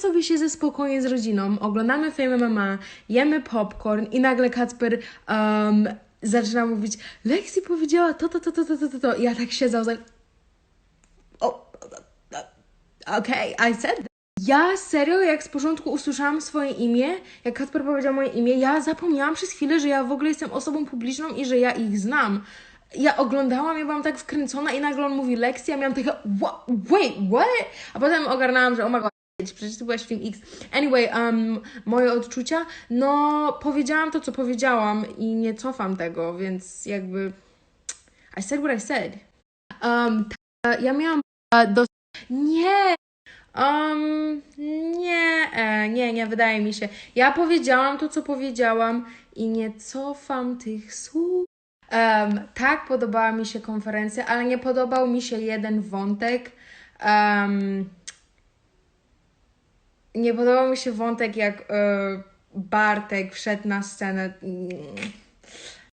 sobie siedzę spokojnie z rodziną, oglądamy Fame MMA, jemy popcorn i nagle Kacper um, zaczyna mówić Lexi powiedziała to, to, to, to, to, to, to. I ja tak siedzę, I was like, oh, okay, I said that. Ja serio, jak z początku usłyszałam swoje imię, jak Kacper powiedział moje imię, ja zapomniałam przez chwilę, że ja w ogóle jestem osobą publiczną i że ja ich znam. Ja oglądałam, ja byłam tak wkręcona i nagle on mówi lekcja, miałam takie "Wha- wait, what? A potem ogarnęłam, że oh my god, przecież ty byłaś film X. Anyway, um, moje odczucia, no powiedziałam to, co powiedziałam i nie cofam tego, więc jakby I said what I said. Um, ja miałam e, do... Nie! Um, nie, e, nie, nie, wydaje mi się. Ja powiedziałam to, co powiedziałam i nie cofam tych słów. Em, tak, podobała mi się konferencja, ale nie podobał mi się jeden wątek. Em, nie podobał mi się wątek, jak e, Bartek wszedł na scenę.